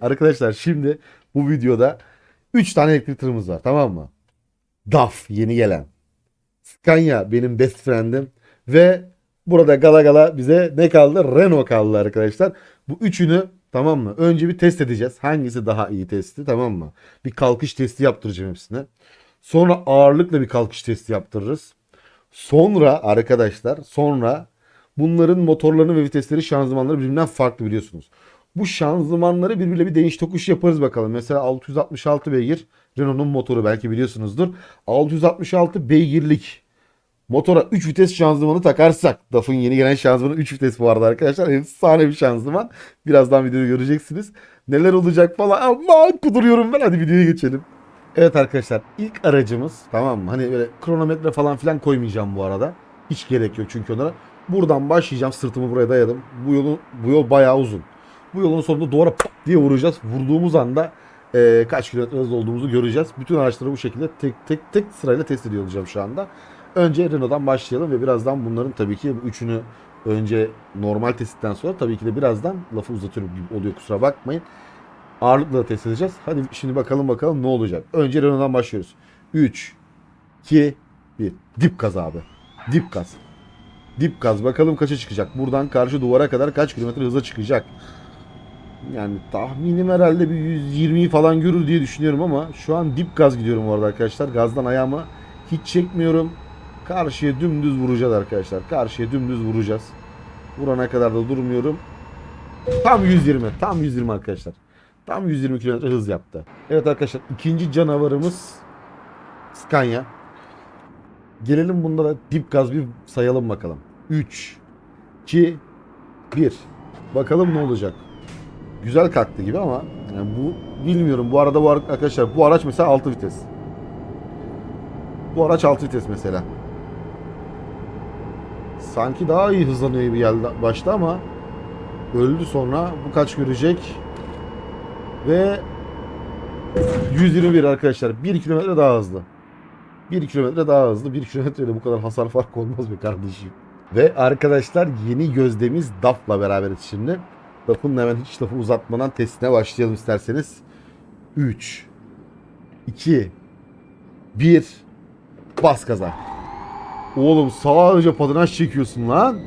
Arkadaşlar şimdi bu videoda 3 tane elektrik tırımız var tamam mı? DAF yeni gelen. Scania benim best friend'im. Ve burada gala gala bize ne kaldı? Renault kaldı arkadaşlar. Bu üçünü tamam mı? Önce bir test edeceğiz. Hangisi daha iyi testi tamam mı? Bir kalkış testi yaptıracağım hepsine. Sonra ağırlıkla bir kalkış testi yaptırırız. Sonra arkadaşlar sonra bunların motorlarını ve vitesleri şanzımanları birbirinden farklı biliyorsunuz. Bu şanzımanları birbiriyle bir değiş tokuş yaparız bakalım. Mesela 666 beygir Renault'un motoru belki biliyorsunuzdur. 666 beygirlik motora 3 vites şanzımanı takarsak DAF'ın yeni gelen şanzımanı 3 vites bu arada arkadaşlar. Efsane bir şanzıman. Birazdan videoda göreceksiniz. Neler olacak falan. Aman kuduruyorum ben. Hadi videoya geçelim. Evet arkadaşlar ilk aracımız tamam mı? Hani böyle kronometre falan filan koymayacağım bu arada. Hiç gerek yok çünkü onlara. Buradan başlayacağım sırtımı buraya dayadım. Bu yolun bu yol bayağı uzun. Bu yolun sonunda duvara pat diye vuracağız. Vurduğumuz anda e, kaç kilometre hızlı olduğumuzu göreceğiz. Bütün araçları bu şekilde tek tek tek sırayla test ediyor olacağım şu anda. Önce Renault'dan başlayalım ve birazdan bunların tabii ki üçünü önce normal testten sonra tabii ki de birazdan lafı uzatıyorum gibi oluyor kusura bakmayın. Ağırlıkla test edeceğiz. Hadi şimdi bakalım bakalım ne olacak. Önce Renault'dan başlıyoruz. 3, 2, 1. Dip gaz abi. Dip gaz. Dip gaz. Bakalım kaça çıkacak. Buradan karşı duvara kadar kaç kilometre hıza çıkacak. Yani tahminim herhalde bir 120'yi falan görür diye düşünüyorum ama şu an dip gaz gidiyorum bu arada arkadaşlar. Gazdan ayağımı hiç çekmiyorum. Karşıya dümdüz vuracağız arkadaşlar. Karşıya dümdüz vuracağız. Vurana kadar da durmuyorum. Tam 120. Tam 120 arkadaşlar. Tam 120 km hız yaptı. Evet arkadaşlar ikinci canavarımız Scania. Gelelim bunda da dip gaz bir sayalım bakalım. 3 2 1 Bakalım ne olacak. Güzel kalktı gibi ama yani bu bilmiyorum. Bu arada bu ar- arkadaşlar bu araç mesela 6 vites. Bu araç 6 vites mesela. Sanki daha iyi hızlanıyor gibi geldi başta ama öldü sonra bu kaç görecek? Ve 121 arkadaşlar. 1 kilometre daha hızlı. 1 kilometre daha hızlı. 1 kilometreyle bu kadar hasar farkı olmaz be kardeşim. Ve arkadaşlar yeni gözdemiz DAF'la beraberiz şimdi. DAF'ın hemen hiç lafı uzatmadan testine başlayalım isterseniz. 3 2 1 Bas gaza. Oğlum sadece patinaj çekiyorsun lan.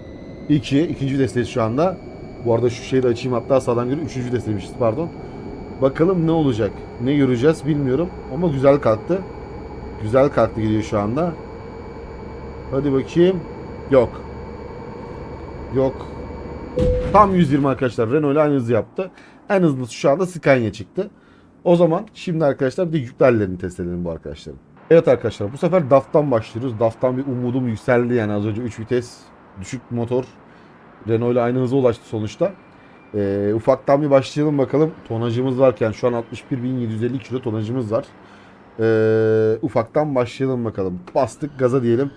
2 ikinci desteğiz şu anda. Bu arada şu şeyi de açayım hatta sağdan görüyorum. Üçüncü desteğiymişiz pardon. Bakalım ne olacak? Ne göreceğiz bilmiyorum ama güzel kalktı. Güzel kalktı gidiyor şu anda. Hadi bakayım. Yok. Yok. Tam 120 arkadaşlar. Renault ile aynı hızı yaptı. En hızlısı şu anda Scania çıktı. O zaman şimdi arkadaşlar bir de yüklerlerini test edelim bu arkadaşların. Evet arkadaşlar bu sefer DAF'tan başlıyoruz. DAF'tan bir umudum yükseldi yani az önce 3 vites düşük motor Renault ile aynı hıza ulaştı sonuçta. Ee, ufaktan bir başlayalım bakalım. Tonajımız varken şu an 61.750 kilo tonajımız var. Ee, ufaktan başlayalım bakalım. Bastık gaza diyelim.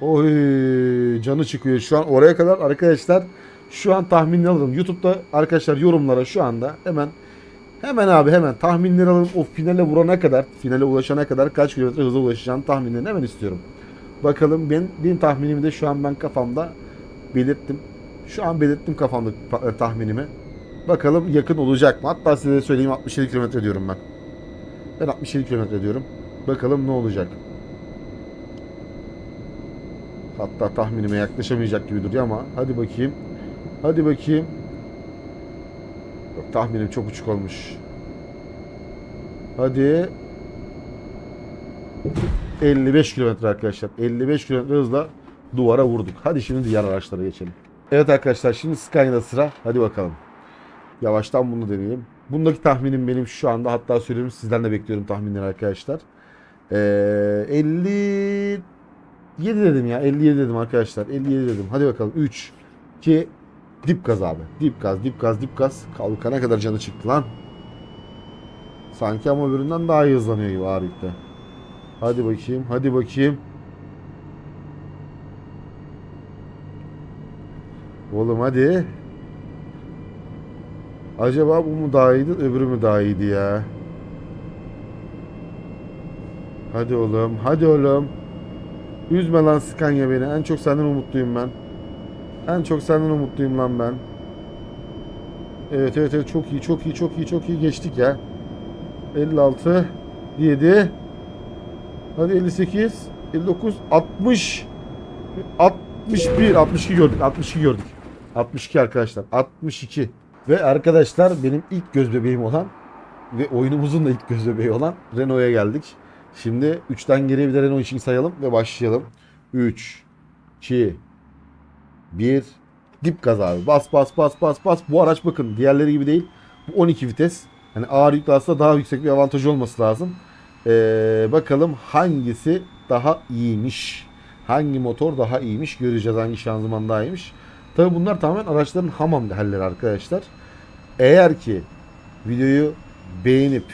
Oy canı çıkıyor. Şu an oraya kadar arkadaşlar şu an tahminini alalım. YouTube'da arkadaşlar yorumlara şu anda hemen hemen abi hemen tahminleri alalım. O finale vurana kadar, finale ulaşana kadar kaç kilometre hıza ulaşacağını tahminlerini hemen istiyorum. Bakalım ben benim tahminimi de şu an ben kafamda belirttim. Şu an belirttim kafamda ta- tahminimi. Bakalım yakın olacak mı? Hatta size de söyleyeyim 67 kilometre diyorum ben. Ben 67 kilometre diyorum. Bakalım ne olacak. Hatta tahminime yaklaşamayacak gibi duruyor ama hadi bakayım. Hadi bakayım. Yok, tahminim çok uçuk olmuş. Hadi. 55 kilometre arkadaşlar. 55 kilometre hızla duvara vurduk. Hadi şimdi diğer araçlara geçelim. Evet arkadaşlar şimdi Scania'da sıra. Hadi bakalım. Yavaştan bunu deneyelim. Bundaki tahminim benim şu anda hatta söylüyorum sizden de bekliyorum tahminleri arkadaşlar. Ee, 57 dedim ya 57 dedim arkadaşlar 57 dedim. Hadi bakalım 3 2 dip gaz abi. Dip gaz dip gaz dip gaz. Kalkana kadar canı çıktı lan. Sanki ama öbüründen daha iyi hızlanıyor gibi ağırlıkta. Hadi bakayım hadi bakayım. Oğlum hadi. Acaba bu mu daha iyiydi, öbürü mü daha iyiydi ya? Hadi oğlum, hadi oğlum. Üzme lan Scania beni. En çok senden umutluyum ben. En çok senden umutluyum lan ben. Evet evet evet çok iyi çok iyi çok iyi çok iyi geçtik ya. 56 7 Hadi 58 59 60 61 62 gördük 62 gördük. 62 arkadaşlar 62 ve arkadaşlar benim ilk göz bebeğim olan ve oyunumuzun da ilk göz bebeği olan Renault'a geldik. Şimdi 3'ten geriye bir de Renault için sayalım ve başlayalım. 3 2 1 Dip gaz abi. Bas bas bas bas bas. Bu araç bakın diğerleri gibi değil. Bu 12 vites. Hani ağır yüklü aslında daha yüksek bir avantajı olması lazım. Ee, bakalım hangisi daha iyiymiş. Hangi motor daha iyiymiş göreceğiz. Hangi şanzıman daha iyiymiş. Tabi bunlar tamamen araçların hamam halleri arkadaşlar. Eğer ki videoyu beğenip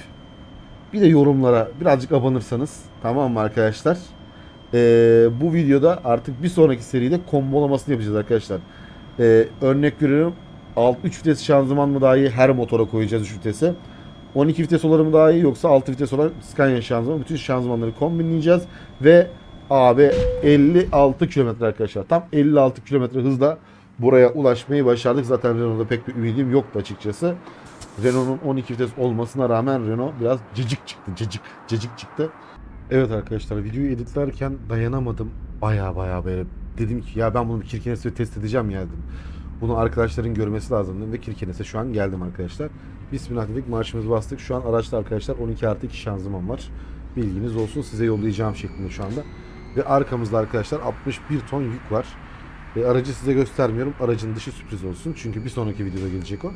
bir de yorumlara birazcık abanırsanız tamam mı arkadaşlar? Ee, bu videoda artık bir sonraki seride kombolamasını yapacağız arkadaşlar. Ee, örnek veriyorum. Alt 3 vites şanzıman mı daha iyi? Her motora koyacağız 3 vitese. 12 vites olanı mı daha iyi yoksa 6 vites olan Scania şanzıman. Bütün şanzımanları kombinleyeceğiz ve abi 56 kilometre arkadaşlar. Tam 56 kilometre hızla buraya ulaşmayı başardık. Zaten Renault'da pek bir ümidim yoktu açıkçası. Renault'un 12 vites olmasına rağmen Renault biraz cacık çıktı. Cacık, cacık çıktı. Evet arkadaşlar videoyu editlerken dayanamadım. Baya baya böyle dedim ki ya ben bunu bir Kirkenes'te test edeceğim ya dedim. Bunu arkadaşların görmesi lazım dedim ve Kirkenes'e şu an geldim arkadaşlar. Bismillah dedik marşımızı bastık. Şu an araçta arkadaşlar 12 artı 2 şanzıman var. Bilginiz olsun size yollayacağım şeklinde şu anda. Ve arkamızda arkadaşlar 61 ton yük var. Ve aracı size göstermiyorum. Aracın dışı sürpriz olsun. Çünkü bir sonraki videoda gelecek o.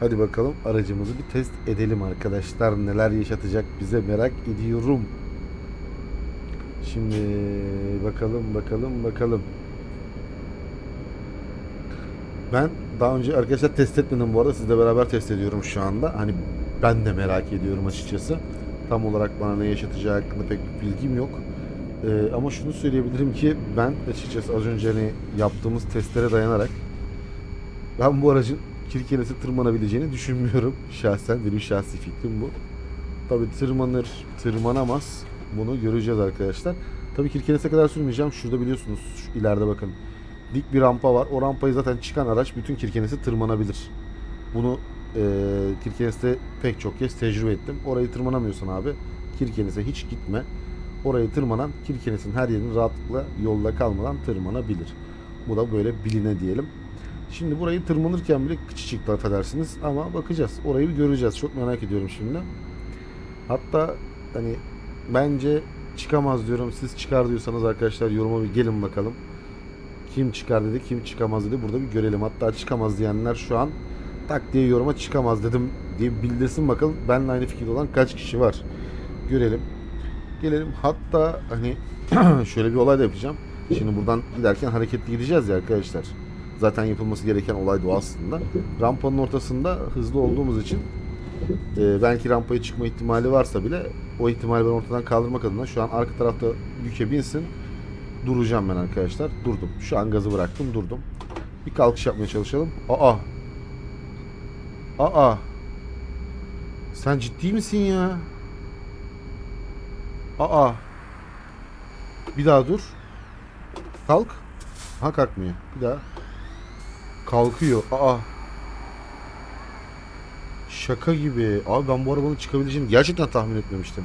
Hadi bakalım aracımızı bir test edelim arkadaşlar. Neler yaşatacak bize merak ediyorum. Şimdi bakalım bakalım bakalım. Ben daha önce arkadaşlar test etmedim bu arada. Sizle beraber test ediyorum şu anda. Hani ben de merak ediyorum açıkçası. Tam olarak bana ne yaşatacağı hakkında pek bir bilgim yok. Ee, ama şunu söyleyebilirim ki ben açıkçası az önce hani yaptığımız testlere dayanarak ben bu aracın Kirkenes'e tırmanabileceğini düşünmüyorum. Şahsen benim şahsi fikrim bu. Tabi tırmanır, tırmanamaz. Bunu göreceğiz arkadaşlar. Tabii Kirkenes'e kadar sürmeyeceğim. Şurada biliyorsunuz şu ileride bakın. Dik bir rampa var. O rampayı zaten çıkan araç bütün Kirkenes'e tırmanabilir. Bunu e, Kirkenes'te pek çok kez tecrübe ettim. Orayı tırmanamıyorsan abi Kirkenes'e hiç gitme. Orayı tırmanan Kirkenes'in her yerini rahatlıkla yolda kalmadan tırmanabilir. Bu da böyle biline diyelim. Şimdi burayı tırmanırken bile kıçı çıktı affedersiniz ama bakacağız. Orayı bir göreceğiz. Çok merak ediyorum şimdi. Hatta hani bence çıkamaz diyorum. Siz çıkar diyorsanız arkadaşlar yoruma bir gelin bakalım. Kim çıkar dedi, kim çıkamaz dedi. Burada bir görelim. Hatta çıkamaz diyenler şu an tak diye yoruma çıkamaz dedim diye bildirsin bakalım. Benimle aynı fikirde olan kaç kişi var. Görelim. Gelelim. Hatta hani şöyle bir olay da yapacağım. Şimdi buradan giderken hareketli gideceğiz ya arkadaşlar. Zaten yapılması gereken olay da o aslında. Rampanın ortasında hızlı olduğumuz için e, belki rampaya çıkma ihtimali varsa bile o ihtimali ben ortadan kaldırmak adına şu an arka tarafta yüke binsin. Duracağım ben arkadaşlar. Durdum. Şu an gazı bıraktım. Durdum. Bir kalkış yapmaya çalışalım. Aa. Aa. Sen ciddi misin ya? Aa. Bir daha dur. Kalk. Ha kalkmıyor. Bir daha. Kalkıyor. Aa. Şaka gibi. Abi ben bu arabanın çıkabileceğini gerçekten tahmin etmemiştim.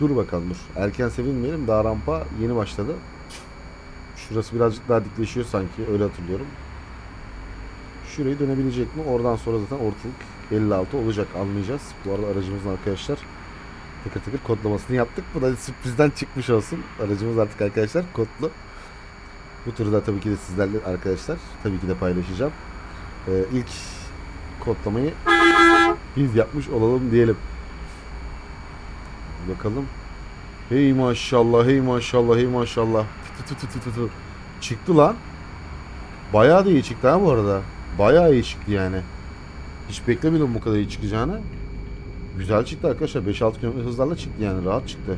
Dur bakalım dur. Erken sevinmeyelim. Daha rampa yeni başladı. Şurası birazcık daha dikleşiyor sanki. Öyle hatırlıyorum. Şurayı dönebilecek mi? Oradan sonra zaten ortalık 56 olacak. Anlayacağız. Bu arada aracımızın arkadaşlar tıkır tıkır kodlamasını yaptık. Bu da sürprizden çıkmış olsun. Aracımız artık arkadaşlar kodlu. Bu turu da tabii ki de sizlerle arkadaşlar tabii ki de paylaşacağım. Ee, ilk kodlamayı biz yapmış olalım diyelim. Bakalım. Hey maşallah, hey maşallah, hey maşallah. Tü tü tü tü tü. Çıktı lan. Bayağı da iyi çıktı ha bu arada. Bayağı iyi çıktı yani. Hiç beklemiyordum bu kadar iyi çıkacağını. Güzel çıktı arkadaşlar. 5-6 km hızlarla çıktı yani. Rahat çıktı.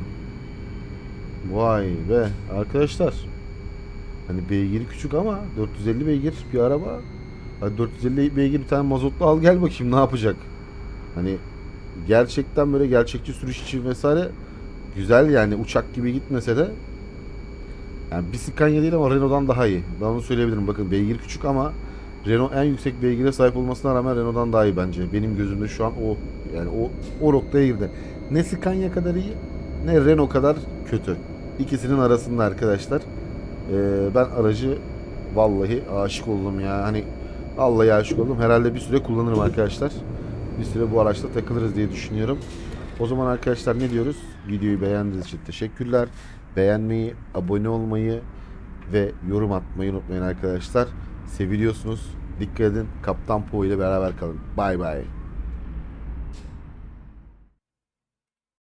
Vay be. Arkadaşlar. Hani beygiri küçük ama 450 beygir bir araba. Hadi 450 beygir bir tane mazotlu al gel bakayım ne yapacak. Hani gerçekten böyle gerçekçi sürüş için vesaire güzel yani uçak gibi gitmese de yani bir Scania değil ama Renault'dan daha iyi. Ben onu söyleyebilirim. Bakın beygir küçük ama Renault en yüksek beygire sahip olmasına rağmen Renault'dan daha iyi bence. Benim gözümde şu an o yani o o noktaya girdi. Ne Scania kadar iyi ne Renault kadar kötü. İkisinin arasında arkadaşlar. Ee, ben aracı vallahi aşık oldum ya. Hani vallahi aşık oldum. Herhalde bir süre kullanırım arkadaşlar. Bir süre bu araçla takılırız diye düşünüyorum. O zaman arkadaşlar ne diyoruz? Videoyu beğendiğiniz için teşekkürler. Beğenmeyi, abone olmayı ve yorum atmayı unutmayın arkadaşlar. Seviliyorsunuz. Dikkat edin. Kaptan Po ile beraber kalın. Bay bay.